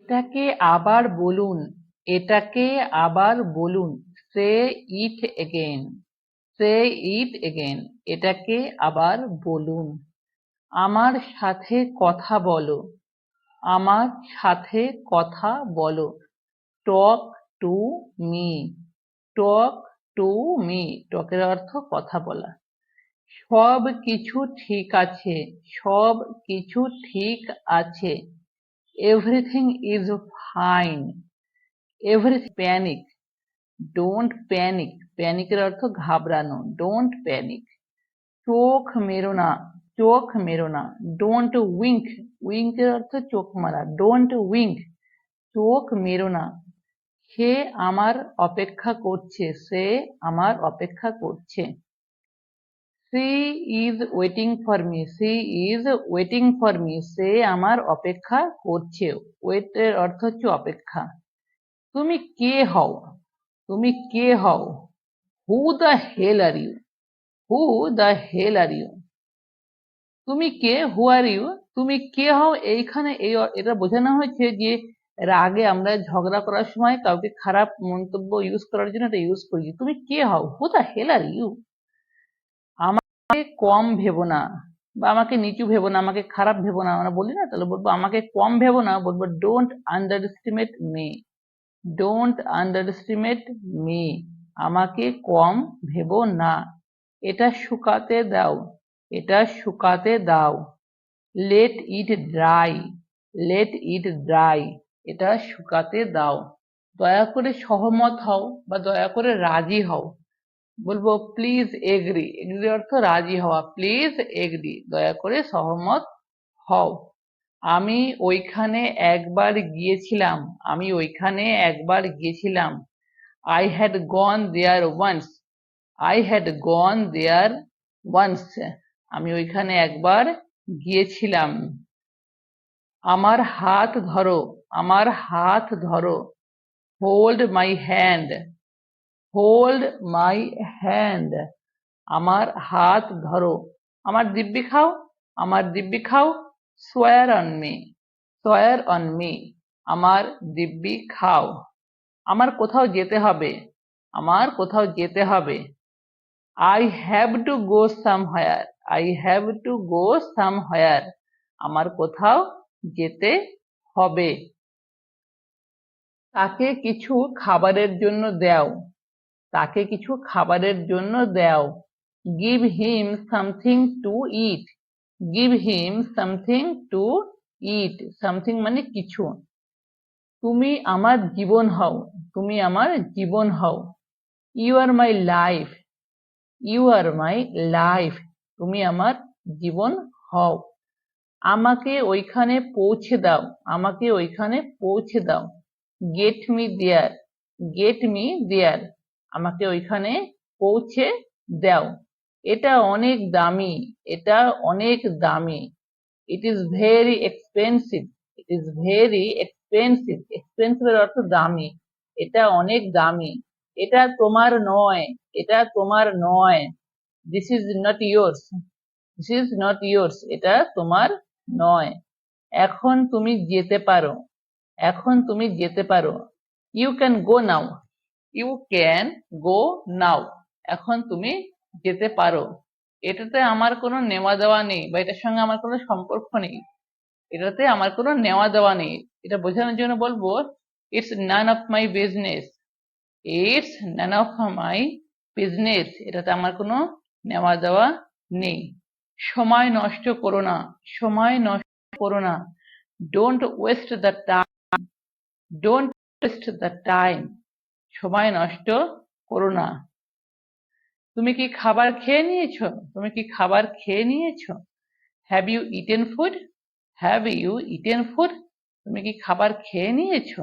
এটাকে আবার বলুন, এটাকে আবার বলুন সে it again say it again এটাকে আবার বলুন। আমার সাথে কথা বলো, আমার সাথে কথা বলো। Talk to me talk to me টকের অর্থ কথা বলা। সব কিছু ঠিক আছে সব কিছু ঠিক আছে। Everything is fine everything panic don't panic প্যানিকের অর্থ ঘাবড়ানো। ডোন্ট প্যানিক চোখ মেরো না। চোখ মেরো না। ডোন্ট উইঙ্ক উইঙ্কের অর্থ চোখ মারা। ডোন্ট উইঙ্ক চোখ মেরো না। সে আমার অপেক্ষা করছে। সে আমার অপেক্ষা করছে। She is waiting for me, she is waiting for me, সে আমার অপেক্ষা করছে। ওয়েটের অর্থ হচ্ছে অপেক্ষা। তুমি কে হও? তুমি কে হও? Who the hell are you who the hell are you তুমি কে? হু আর ইউ তুমি কে হও? এইখানে এই এটা বোঝানো হয়েছে যে এর আগে আমরা ঝগড়া করার সময় কাউকে খারাপ মন্তব্য ইউজ করার জন্য এটা ইউজ করি তুমি কে হও? Who the hell are you আমাকে কম ভেবো না, বা আমাকে নিচু ভেবো না, আমাকে খারাপ ভেবো না, আমরা বলি না, তাহলে বলব আমাকে কম ভেবো না, বলব don't underestimate me don't underestimate me আমাকে কম ভেবো না, এটা শুকাতে দাও, এটা শুকাতে দাও let it dry let it dry এটা শুকাতে দাও, দয়া করে সহমত হও, বা দয়া করে রাজি হও। বলব প্লিজ এগ্রি এগ্রি অর্থ রাজি হওয়া। প্লিজ এগ্রি দয়া করে সহমত হও। আমি ওইখানে একবার গিয়েছিলাম। আমি ওইখানে একবার গিয়েছিলাম। I had gone there once I had gone there once আমি ওইখানে একবার গিয়েছিলাম। আমার হাত ধরো। আমার হাত ধরো। Hold my hand hold my hand আমার হাত ধরো। আমার দিব্যি খাও, আমার দিব্যি খাও swear on me swear on me আমার দিব্যি খাও। আমার কোথাও যেতে হবে, আমার কোথাও যেতে হবে। I have to go somewhere I have to go somewhere আমার কোথাও যেতে হবে। তাকে কিছু খাবারের জন্য দাও। তাকে কিছু খাবারের জন্য দাও। Give him something to eat give him something to eat something মানে কিছু। তুমি আমার জীবন হও। তুমি আমার জীবন হও। You are my life you are my life তুমি আমার জীবন হও। আমাকে ওইখানে পৌঁছে দাও। আমাকে ওইখানে পৌঁছে দাও। Get me there get me there আমাকে ওইখানে পৌঁছে দাও। এটা অনেক দামি, এটা অনেক দামি। It is very expensive it is very expensive expensive অর্থ দামি, এটা অনেক দামি। এটা তোমার নয়, এটা তোমার নয়। This is not yours this is not yours এটা তোমার নয়। এখন তুমি যেতে পারো, এখন তুমি যেতে পারো। You can go now you can go now এখন তুমি যেতে পারো। এটাতে আমার কোনো নেওয়া দেওয়া নেই বা এটার সঙ্গে আমার কোনো সম্পর্ক নেই। এটাতে আমার কোনো নেওয়া দেওয়া নেই। এটা বোঝানোর জন্য বলব it's none of my business it's none of my business এটাতে আমার কোনো নেওয়া দেওয়া নেই। সময় নষ্ট করো না। সময় নষ্ট করো না। Don't waste the time don't waste the time সময় নষ্ট করো না। তুমি কি খাবার খেয়ে নিয়েছ? তুমি কি খাবার খেয়ে নিয়েছ? Have you eaten food have you eaten food তুমি কি খাবার খেয়ে নিয়েছো?